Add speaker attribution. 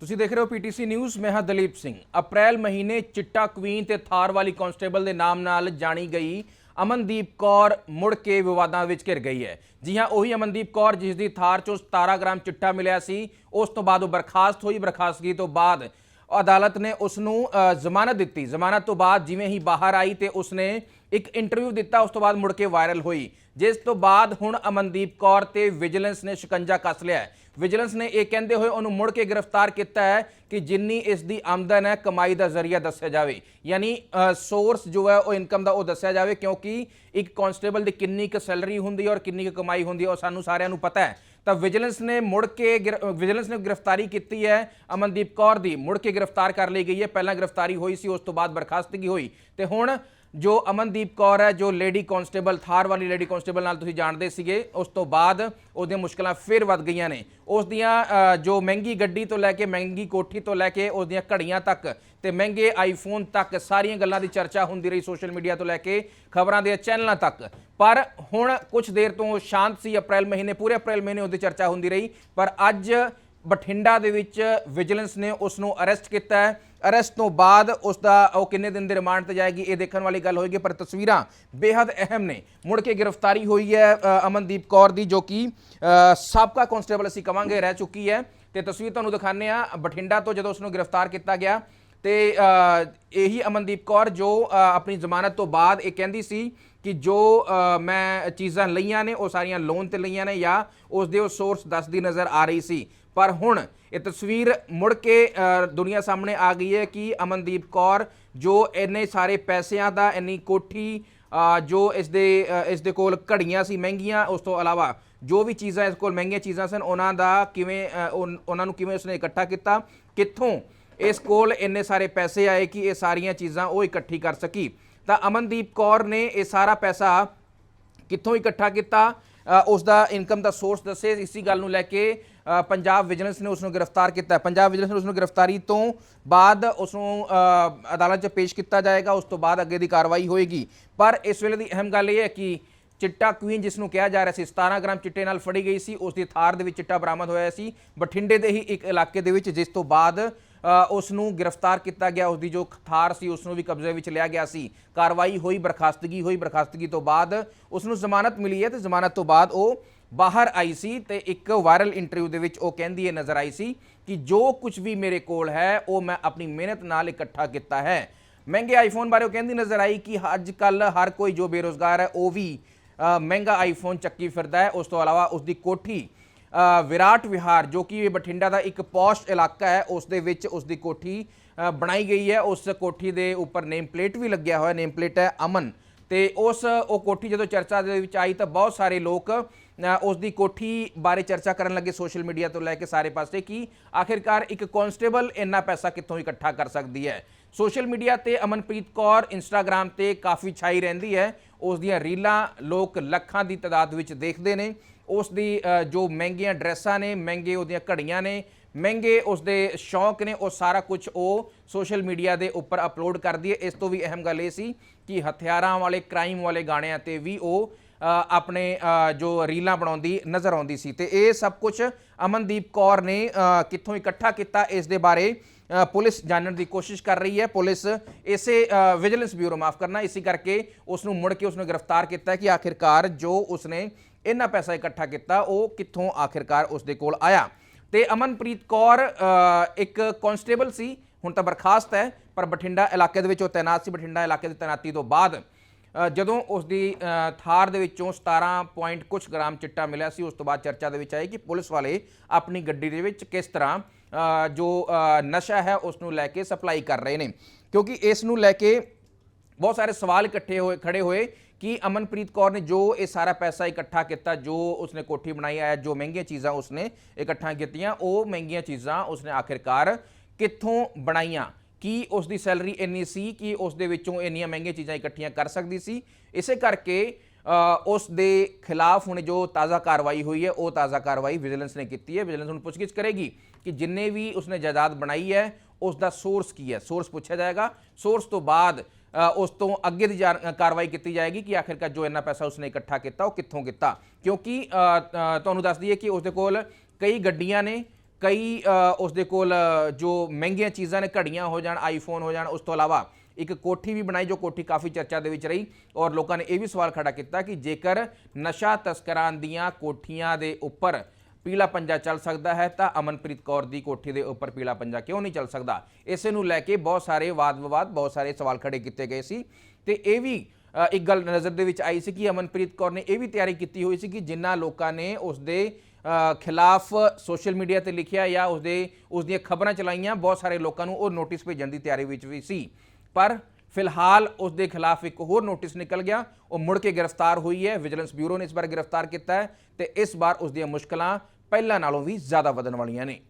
Speaker 1: ਤੁਸੀਂ ਦੇਖ ਰਹੇ ਹੋ ਪੀਟੀਸੀ ਨਿਊਜ਼, ਮੈਂ ਹਾਂ ਦਲੀਪ ਸਿੰਘ। ਅਪ੍ਰੈਲ ਮਹੀਨੇ ਚਿੱਟਾ ਕੁਈਨ ਤੇ ਥਾਰ ਵਾਲੀ ਕਾਂਸਟੇਬਲ ਦੇ ਨਾਮ ਨਾਲ ਜਾਣੀ ਗਈ ਅਮਨਦੀਪ ਕੌਰ ਮੁੜ ਕੇ ਵਿਵਾਦਾਂ ਵਿੱਚ ਘਿਰ ਗਈ ਹੈ। ਜੀ ਹਾਂ, ਉਹੀ ਅਮਨਦੀਪ ਕੌਰ ਜਿਸ ਦੀ ਥਾਰ ਚੋਂ 17 ਗ੍ਰਾਮ ਚਿੱਟਾ ਮਿਲਿਆ ਸੀ, ਉਸ ਤੋਂ ਬਾਅਦ ਉਹ ਬਰਖਾਸਤ ਹੋਈ। ਬਰਖਾਸਤਗੀ ਤੋਂ ਬਾਅਦ ਅਦਾਲਤ ਨੇ ਉਸ ਨੂੰ ਜ਼ਮਾਨਤ ਦਿੱਤੀ। ਜ਼ਮਾਨਤ ਤੋਂ ਬਾਅਦ ਜਿਵੇਂ ਹੀ ਬਾਹਰ ਆਈ ਤੇ ਉਸਨੇ ਇੱਕ ਇੰਟਰਵਿਊ ਦਿੱਤਾ, ਉਸ ਤੋਂ ਬਾਅਦ ਮੁੜ ਕੇ ਵਾਇਰਲ ਹੋਈ। ਜਿਸ ਤੋਂ ਬਾਅਦ ਹੁਣ ਅਮਨਦੀਪ ਕੌਰ ਤੇ ਵਿਜੀਲੈਂਸ ਨੇ ਸ਼ਿਕੰਜਾ ਕੱਸ ਲਿਆ ਵਿਜੀਲੈਂਸ ਨੇ ਇਹ ਕਹਿੰਦੇ ਹੋਏ ਉਹਨੂੰ ਮੁੜ ਕੇ ਗ੍ਰਿਫਤਾਰ ਕੀਤਾ ਹੈ ਕਿ ਜਿੰਨੀ ਇਸ ਦੀ ਆਮਦਨ ਹੈ, ਕਮਾਈ ਦਾ ਜ਼ਰੀਆ ਦੱਸਿਆ ਜਾਵੇ। ਯਾਨੀ ਸੋਰਸ ਜੋ ਹੈ ਉਹ ਇਨਕਮ ਦਾ ਉਹ ਦੱਸਿਆ ਜਾਵੇ ਕਿਉਂਕਿ ਇੱਕ ਕਾਂਸਟੇਬਲ ਦੀ ਕਿੰਨੀ ਕੁ ਸੈਲਰੀ ਹੁੰਦੀ ਹੈ ਔਰ ਕਿੰਨੀ ਕੁ ਕਮਾਈ ਹੁੰਦੀ ਹੈ, ਉਹ ਸਾਨੂੰ ਸਾਰਿਆਂ ਨੂੰ ਪਤਾ ਹੈ। ਤਾਂ ਵਿਜੀਲੈਂਸ ਨੇ ਮੁੜ ਕੇ ਗਿਰ- ਵਿਜੀਲੈਂਸ ਨੇ ਗ੍ਰਿਫਤਾਰੀ ਕੀਤੀ ਹੈ, ਅਮਨਦੀਪ ਕੌਰ ਦੀ ਮੁੜ ਕੇ ਗ੍ਰਿਫਤਾਰ ਕਰ ਲਈ ਗਈ ਹੈ। ਪਹਿਲਾਂ ਗ੍ਰਿਫਤਾਰੀ ਹੋਈ ਸੀ, ਉਸ ਤੋਂ ਬਾਅਦ ਬਰਖਾਸਤਗੀ ਹੋਈ? ਤੇ ਹੁਣ ਜੋ ਅਮਨਦੀਪ ਕੌਰ ਹੈ, ਜੋ ਲੇਡੀ ਕਾਂਸਟੇਬਲ ਥਾਰ ਵਾਲੀ ਲੇਡੀ ਕਾਂਸਟੇਬਲ ਨਾਲ ਤੁਸੀਂ ਜਾਣਦੇ ਸੀਗੇ, ਉਸ ਤੋਂ ਬਾਅਦ ਉਹਦੀਆਂ ਮੁਸ਼ਕਲਾਂ ਫਿਰ ਵੱਧ ਗਈਆਂ ਨੇ। ਉਸ ਦੀਆਂ ਜੋ ਮਹਿੰਗੀ ਗੱਡੀ ਤੋਂ ਲੈ ਕੇ ਮਹਿੰਗੀ ਕੋਠੀ ਤੋਂ ਲੈ ਕੇ ਉਸ ਦੀਆਂ ਘੜੀਆਂ ਤੱਕ ਤੇ ਮਹਿੰਗੇ ਆਈਫੋਨ ਤੱਕ ਸਾਰੀਆਂ ਗੱਲਾਂ ਦੀ ਚਰਚਾ ਹੁੰਦੀ ਰਹੀ ਸੋਸ਼ਲ ਮੀਡੀਆ ਤੋਂ ਲੈ ਕੇ ਖਬਰਾਂ ਦੇ ਚੈਨਲਾਂ ਤੱਕ। ਪਰ ਹੁਣ ਕੁਝ ਦੇਰ ਤੋਂ ਸ਼ਾਂਤ ਸੀ, ਅਪ੍ਰੈਲ ਮਹੀਨੇ, ਪੂਰੇ ਅਪ੍ਰੈਲ ਮਹੀਨੇ ਉਹਦੀ ਚਰਚਾ ਹੁੰਦੀ ਰਹੀ। ਪਰ ਅੱਜ ਬਠਿੰਡਾ ਦੇ ਵਿੱਚ ਵਿਜੀਲੈਂਸ ਨੇ ਉਸ ਨੂੰ ਅਰੈਸਟ ਕੀਤਾ ਹੈ। ਅਰੈਸਟ ਤੋਂ ਬਾਅਦ ਉਸ ਦਾ ਉਹ ਕਿੰਨੇ ਦਿਨ ਦੇ ਰਿਮਾਂਡ ਤੇ ਜਾਏਗੀ, ਇਹ ਦੇਖਣ ਵਾਲੀ ਗੱਲ ਹੋਏਗੀ, ਪਰ ਤਸਵੀਰਾਂ ਬੇहद ਅਹਿਮ ਨੇ। ਮੁੜ ਕੇ ਗ੍ਰਿਫਤਾਰੀ ਹੋਈ ਹੈ ਅਮਨਦੀਪ ਕੌਰ ਦੀ, ਜੋ ਕਿ ਸਾਬਕਾ ਕਾਂਸਟੇਬਲ ਅਸੀਂ ਕਵਾਂਗੇ, ਰਹਿ ਚੁੱਕੀ ਹੈ। ਤੇ ਤਸਵੀਰ ਤੁਹਾਨੂੰ ਦਿਖਾਉਂਦੇ ਆ ਬਠਿੰਡਾ ਤੋਂ ਜਦੋਂ ਉਸ ਨੂੰ ਗ੍ਰਿਫਤਾਰ ਕੀਤਾ ਗਿਆ, ਤੇ ਇਹੀ ਅਮਨਦੀਪ ਕੌਰ ਜੋ ਆਪਣੀ ਜ਼ਮਾਨਤ ਤੋਂ ਬਾਅਦ ਇਹ ਕਹਿੰਦੀ ਸੀ ਕਿ ਜੋ ਮੈਂ ਚੀਜ਼ਾਂ ਲਈਆਂ ਨੇ, ਉਹ ਸਾਰੀਆਂ ਲੋਨ ਤੇ ਲਈਆਂ ਨੇ ਜਾਂ ਉਸ ਦੇ ਉਹ ਸੋਰਸ ਦੱਸਦੀ ਨਜ਼ਰ ਆ ਰਹੀ ਸੀ। ਪਰ ਹੁਣ ਇਹ ਤਸਵੀਰ ਮੁੜ ਕੇ ਦੁਨੀਆ ਸਾਹਮਣੇ ਆ ਗਈ ਹੈ ਕਿ ਅਮਨਦੀਪ ਕੌਰ ਜੋ ਇੰਨੇ ਸਾਰੇ ਪੈਸਿਆਂ ਦਾ ਇੰਨੀ ਕੋਠੀ ਜੋ ਇਸ ਦੇ ਇਸ ਦੇ ਕੋਲ ਘੜੀਆਂ ਸੀ ਮਹਿੰਗੀਆਂ ਉਸ ਤੋਂ ਇਲਾਵਾ ਜੋ ਵੀ ਚੀਜ਼ਾਂ ਇਸ ਕੋਲ ਮਹਿੰਗੀਆਂ ਚੀਜ਼ਾਂ ਸਨ ਉਹਨਾਂ ਦਾ ਕਿਵੇਂ ਅ, ਉਹਨਾਂ ਨੂੰ ਕਿਵੇਂ ਉਸਨੇ ਇਕੱਠਾ ਕੀਤਾ ਕਿੱਥੋਂ ਇਸ ਕੋਲ ਇੰਨੇ ਸਾਰੇ ਪੈਸੇ ਆਏ ਕਿ ਇਹ ਸਾਰੀਆਂ ਚੀਜ਼ਾਂ ਉਹ ਇਕੱਠੀ ਕਰ ਸਕੀ। ਤਾਂ ਅਮਨਦੀਪ ਕੌਰ ਨੇ ਇਹ ਸਾਰਾ ਪੈਸਾ ਕਿੱਥੋਂ ਇਕੱਠਾ ਕੀਤਾ? ਅ, ਉਸ ਦਾ ਇਨਕਮ ਦਾ ਸੋਰਸ ਦੱਸੇ ਇਸੀ ਗੱਲ ਨੂੰ ਲੈ ਕੇ ਪੰਜਾਬ ਵਿਜੀਲੈਂਸ ਨੇ ਉਸ ਨੂੰ ਗ੍ਰਿਫਤਾਰ ਕੀਤਾ ਪੰਜਾਬ ਵਿਜੀਲੈਂਸ ਨੇ ਉਸ ਨੂੰ ਗ੍ਰਿਫਤਾਰੀ ਤੋਂ ਬਾਅਦ ਉਸ ਨੂੰ ਅਦਾਲਤ 'ਚ ਪੇਸ਼ ਕੀਤਾ ਜਾਏਗਾ ਉਸ ਤੋਂ ਬਾਅਦ ਅੱਗੇ ਦੀ ਕਾਰਵਾਈ ਹੋਏਗੀ। ਪਰ ਇਸ ਵੇਲੇ ਦੀ ਅਹਿਮ ਗੱਲ ਇਹ ਹੈ ਕਿ ਚਿੱਟਾ ਕੁਈਨ ਜਿਸ ਨੂੰ ਕਿਹਾ ਜਾ ਰਿਹਾ ਸੀ 17 ਗ੍ਰਾਮ ਚਿੱਟੇ ਨਾਲ ਫੜੀ ਗਈ ਸੀ ਉਸ ਦੀ ਥਾਰ ਦੇ ਵਿੱਚ ਚਿੱਟਾ ਬਰਾਮਦ ਹੋਇਆ ਸੀ। ਬਠਿੰਡੇ ਦੇ ਹੀ ਇੱਕ ਇਲਾਕੇ ਦੇ ਵਿੱਚ ਜਿਸ ਤੋਂ ਬਾਅਦ ਅ, ਉਸ ਨੂੰ ਗ੍ਰਿਫਤਾਰ ਕੀਤਾ ਗਿਆ ਉਸ ਦੀ ਜੋ ਥਾਰ ਸੀ ਉਸ ਨੂੰ ਵੀ ਕਬਜ਼ੇ ਵਿੱਚ ਲਿਆ ਗਿਆ ਸੀ। ਕਾਰਵਾਈ ਹੋਈ ਬਰਖਾਸਤਗੀ ਹੋਈ ਬਰਖਾਸਤਗੀ ਤੋਂ ਬਾਅਦ ਉਸ ਨੂੰ ਜ਼ਮਾਨਤ ਮਿਲੀ ਹੈ ਤੇ ਜ਼ਮਾਨਤ ਤੋਂ ਬਾਅਦ ਉਹ ਬਾਹਰ ਆਈ ਸੀ ਤੇ ਇੱਕ ਵਾਇਰਲ ਇੰਟਰਵਿਊ ਦੇ ਵਿੱਚ ਉਹ ਕਹਿੰਦੀ ਇਹ ਨਜ਼ਰ ਆਈ ਸੀ ਕਿ ਜੋ ਕੁਝ ਵੀ ਮੇਰੇ ਕੋਲ ਹੈ, ਉਹ ਮੈਂ ਆਪਣੀ ਮਿਹਨਤ ਨਾਲ ਇਕੱਠਾ ਕੀਤਾ ਹੈ। ਮਹਿੰਗੇ ਆਈਫੋਨ ਬਾਰੇ ਉਹ ਕਹਿੰਦੀ ਨਜ਼ਰ ਆਈ ਕਿ ਅੱਜ ਕੱਲ ਹਰ ਕੋਈ ਜੋ ਬੇਰੋਜ਼ਗਾਰ ਹੈ, ਉਹ ਵੀ ਮਹਿੰਗਾ ਆਈਫੋਨ ਚੱਕੀ ਫਿਰਦਾ ਹੈ। ਉਸ ਤੋਂ ਇਲਾਵਾ ਉਸ ਦੀ ਕੋਠੀ ਵਿਰਾਟ ਵਿਹਾਰ ਜੋ ਕਿ ਬਠਿੰਡਾ ਦਾ ਇੱਕ ਪੌਸ਼ ਇਲਾਕਾ ਹੈ, ਉਸ ਦੇ ਵਿੱਚ ਉਸ ਦੀ ਕੋਠੀ ਬਣਾਈ ਗਈ ਹੈ। ਉਸ ਕੋਠੀ ਦੇ ਉੱਪਰ ਨੇਮ ਪਲੇਟ ਵੀ ਲੱਗਿਆ ਹੋਇਆ ਨੇਮ ਪਲੇਟ ਹੈ ਅਮਨ। ਤੇ ਉਸ, ਉਹ ਕੋਠੀ ਜਦੋਂ ਚਰਚਾ ਦੇ ਵਿੱਚ ਆਈ ਤਾਂ ਬਹੁਤ ਸਾਰੇ ਲੋਕ ਉਸ ਦੀ ਕੋਠੀ ਬਾਰੇ ਚਰਚਾ ਕਰਨ ਲੱਗੇ ਸੋਸ਼ਲ ਮੀਡੀਆ ਤੋਂ ਲੈ ਕੇ ਸਾਰੇ ਪਾਸੇ ਕਿ ਆਖਿਰਕਾਰ ਇੱਕ ਕਾਂਸਟੇਬਲ ਇੰਨਾ ਪੈਸਾ ਕਿੱਥੋਂ ਇਕੱਠਾ ਕਰ ਸਕਦੀ ਹੈ? ਸੋਸ਼ਲ ਮੀਡੀਆ ਤੇ ਅਮਨਪ੍ਰੀਤ ਕੌਰ ਇੰਸਟਾਗ੍ਰam ਤੇ ਕਾਫੀ ਛਾਈ ਰਹਿੰਦੀ ਹੈ। ਉਸ ਦੀਆਂ ਰੀਲਾਂ ਲੋਕ ਲੱਖਾਂ ਦੀ ਤਾਦਾਦ ਵਿੱਚ ਦੇਖਦੇ ਨੇ। ਉਸ ਦੀ ਜੋ ਮਹਿੰਗੀਆਂ ਡਰੈਸਾਂ ਨੇ, ਮਹਿੰਗੇ ਉਹਦੀਆਂ ਘੜੀਆਂ ਨੇ, ਮਹਿੰਗੇ ਉਸ ਦੇ ਸ਼ੌਂਕ ਨੇ, ਉਹ ਸਾਰਾ ਕੁਝ ਉਹ ਸੋਸ਼ਲ ਮੀਡੀਆ ਦੇ ਉੱਪਰ ਅਪਲੋਡ ਕਰਦੀ ਹੈ। ਇਸ ਤੋਂ ਵੀ ਅਹਿਮ ਗੱਲ ਇਹ ਸੀ ਕਿ ਹਥਿਆਰਾਂ ਵਾਲੇ, ਕ੍ਰਾਈਮ ਵਾਲੇ ਗਾਣਿਆਂ ਤੇ ਵੀ ਉਹ ਆਪਣੇ ਜੋ ਰੀਲਾਂ ਬਣਾਉਂਦੀ, ਨਜ਼ਰ ਆਉਂਦੀ ਸੀ। ਤੇ ਇਹ ਸਭ ਕੁਝ ਅਮਨਦੀਪ ਕੌਰ ਨੇ ਕਿੱਥੋਂ ਇਕੱਠਾ ਕੀਤਾ, ਇਸ ਦੇ ਬਾਰੇ ਪੁਲਿਸ ਜਾਣਨ ਦੀ ਕੋਸ਼ਿਸ਼ ਕਰ ਰਹੀ ਹੈ। ਪੁਲਿਸ ਇਸੇ ਵਿਜੀਲੈਂਸ ਬਿਊਰੋ ਮਾਫ ਕਰਨਾ, ਇਸੇ ਕਰਕੇ ਉਸ ਨੂੰ ਮੁੜ ਕੇ ਉਸ ਨੂੰ ਗ੍ਰਿਫਤਾਰ ਕੀਤਾ ਕਿ ਆਖਿਰਕਾਰ ਜੋ ਉਸਨੇ ਇੰਨਾ ਪੈਸਾ ਇਕੱਠਾ ਕੀਤਾ, ਉਹ ਕਿੱਥੋਂ ਆਖਿਰਕਾਰ ਉਸ ਦੇ ਕੋਲ ਆਇਆ। ਤੇ ਅਮਨਪ੍ਰੀਤ ਕੌਰ ਇੱਕ ਕਾਂਸਟੇਬਲ ਸੀ, ਹੁਣ ਤਾਂ ਬਰਖਾਸਤ ਹੈ, ਪਰ ਬਠਿੰਡਾ ਇਲਾਕੇ ਦੇ ਵਿੱਚ ਉਹ ਤੈਨਾਤ ਸੀ। ਬਠਿੰਡਾ ਇਲਾਕੇ ਦੀ ਤੈਨਾਤੀ ਤੋਂ ਬਾਅਦ ਜਦੋਂ ਉਸ ਦੀ ਥਾਰ ਦੇ ਵਿੱਚੋਂ 17 ਪੁਆਇੰਟ ਕੁਝ ਗ੍ਰਾਮ ਚਿੱਟਾ ਮਿਲਿਆ ਸੀ, ਉਸ ਤੋਂ ਬਾਅਦ ਚਰਚਾ ਦੇ ਵਿੱਚ ਆਈ ਕਿ ਪੁਲਿਸ ਵਾਲੇ ਆਪਣੀ ਗੱਡੀ ਦੇ ਵਿੱਚ ਕਿਸ ਤਰ੍ਹਾਂ ਜੋ ਨਸ਼ਾ ਹੈ ਉਸ ਨੂੰ ਲੈ ਕੇ ਸਪਲਾਈ ਕਰ ਰਹੇ ਨੇ। ਕਿਉਂਕਿ ਇਸ ਨੂੰ ਲੈ ਕੇ ਬਹੁਤ ਸਾਰੇ ਸਵਾਲ ਇਕੱਠੇ ਹੋਏ, ਖੜੇ ਹੋਏ ਕਿ ਅਮਨਪ੍ਰੀਤ ਕੌਰ ਨੇ ਜੋ ਇਹ ਸਾਰਾ ਪੈਸਾ ਇਕੱਠਾ ਕੀਤਾ, ਜੋ ਉਸਨੇ ਕੋਠੀ ਬਣਾਈ ਹੈ, ਜੋ ਮਹਿੰਗੀਆਂ ਚੀਜ਼ਾਂ ਉਸਨੇ ਇਕੱਠਾ ਕੀਤੀਆਂ, ਉਹ ਮਹਿੰਗੀਆਂ ਚੀਜ਼ਾਂ ਉਸਨੇ ਆਖਿਰਕਾਰ ਕਿੱਥੋਂ ਬਣਾਈਆਂ? ਕੀ ਉਸ ਦੀ ਸੈਲਰੀ ਇੰਨੀ ਸੀ, ਕਿ ਉਸ ਦੇ ਵਿੱਚੋਂ ਇੰਨੀਆਂ ਮਹਿੰਗੀਆਂ ਚੀਜ਼ਾਂ ਇਕੱਠੀਆਂ ਕਰ ਸਕਦੀ ਸੀ? ਇਸੇ ਕਰਕੇ ਉਸ ਦੇ ਖਿਲਾਫ ਹੁਣ ਜੋ ਤਾਜ਼ਾ ਕਾਰਵਾਈ ਹੋਈ ਹੈ, ਉਹ ਤਾਜ਼ਾ ਕਾਰਵਾਈ ਵਿਜੀਲੈਂਸ ਨੇ ਕੀਤੀ ਹੈ। ਵਿਜੀਲੈਂਸ ਹੁਣ ਪੁੱਛਗਿੱਛ ਕਰੇਗੀ ਕਿ ਜਿੰਨੇ ਵੀ ਉਸਨੇ ਜਾਇਦਾਦ ਬਣਾਈ ਹੈ ਉਸ ਦਾ ਸੋਰਸ ਕੀ ਹੈ? ਸੋਰਸ ਪੁੱਛਿਆ ਜਾਏਗਾ। ਸੋਰਸ ਤੋਂ ਬਾਅਦ ਉਸ ਤੋਂ ਅੱਗੇ ਦੀ ਜਾਣ- ਕਾਰਵਾਈ ਕੀਤੀ ਜਾਏਗੀ ਕਿ ਆਖਿਰਕਾਰ ਜੋ ਇੰਨਾ ਪੈਸਾ ਉਸਨੇ ਇਕੱਠਾ ਕੀਤਾ, ਉਹ ਕਿੱਥੋਂ ਕੀਤਾ? ਕਿਉਂਕਿ ਤੁਹਾਨੂੰ ਦੱਸ ਦਈਏ ਕਿ ਉਸ ਦੇ ਕੋਲ ਕਈ ਗੱਡੀਆਂ ਨੇ ਕਈ ਅ, ਉਸ ਦੇ ਕੋਲ ਜੋ ਮਹਿੰਗੀਆਂ ਚੀਜ਼ਾਂ ਨੇ ਘੜੀਆਂ ਹੋ ਜਾਣ ਆਈਫੋਨ ਹੋ ਜਾਣ ਉਸ ਤੋਂ ਇਲਾਵਾ ਇੱਕ ਕੋਠੀ ਵੀ ਬਣਾਈ ਜੋ ਕੋਠੀ ਕਾਫੀ ਚਰਚਾ ਦੇ ਵਿੱਚ ਰਹੀ ਔਰ ਲੋਕਾਂ ਨੇ ਇਹ ਵੀ ਸਵਾਲ ਖੜਾ ਕੀਤਾ ਕਿ ਜੇਕਰ ਨਸ਼ਾ ਤਸਕਰਾਂ ਦੀਆਂ ਕੋਠੀਆਂ ਦੇ ਉੱਪਰ ਪੀਲਾ ਪੰਜਾ ਚੱਲ ਸਕਦਾ ਹੈ ਤਾਂ ਅਮਨਪ੍ਰੀਤ ਕੌਰ ਦੀ ਕੋਠੀ ਦੇ ਉੱਪਰ ਪੀਲਾ ਪੰਜਾ ਕਿਉਂ ਨਹੀਂ ਚੱਲ ਸਕਦਾ? ਇਸੇ ਨੂੰ ਲੈ ਕੇ ਬਹੁਤ ਸਾਰੇ ਵਾਦ ਵਿਵਾਦ ਬਹੁਤ ਸਾਰੇ ਸਵਾਲ ਖੜੇ ਕੀਤੇ ਗਏ ਸੀ ਤੇ ਇਹ ਵੀ ਇੱਕ ਗੱਲ ਨਜ਼ਰ ਦੇ ਵਿੱਚ ਆਈ ਸੀ ਕਿ ਅਮਨਪ੍ਰੀਤ ਕੌਰ ਨੇ ਇਹ ਵੀ ਤਿਆਰੀ ਕੀਤੀ ਹੋਈ ਸੀ ਕਿ ਜਿਨ੍ਹਾਂ ਲੋਕਾਂ ਨੇ ਉਸ ਦੇ ਖਿਲਾਫ ਸੋਸ਼ਲ ਮੀਡੀਆ ਤੇ ਲਿਖਿਆ ਜਾਂ ਉਸ ਦੇ ਉਸ ਦੀਆਂ ਖਬਰਾਂ ਚਲਾਈਆਂ, ਬਹੁਤ ਸਾਰੇ ਲੋਕਾਂ ਨੂੰ ਉਹ ਨੋਟਿਸ ਭੇਜਣ ਦੀ ਤਿਆਰੀ ਵਿੱਚ ਵੀ ਸੀ। ਪਰ ਫਿਲਹਾਲ ਉਸ ਦੇ ਖਿਲਾਫ ਇੱਕ ਹੋਰ ਨੋਟਿਸ ਨਿਕਲ ਗਿਆ। ਉਹ ਮੁੜ ਕੇ ਗ੍ਰਿਫਤਾਰ ਹੋਈ ਹੈ। ਵਿਜੀਲੈਂਸ ਬਿਊਰੋ ਨੇ ਇਸ ਵਾਰ ਗ੍ਰਿਫਤਾਰ ਕੀਤਾ ਹੈ ਤੇ ਇਸ ਵਾਰ ਉਸ ਦੀਆਂ ਮੁਸ਼ਕਲਾਂ ਪਹਿਲਾਂ ਨਾਲੋਂ ਵੀ ਜ਼ਿਆਦਾ ਵਧਣ ਵਾਲੀਆਂ ਨੇ।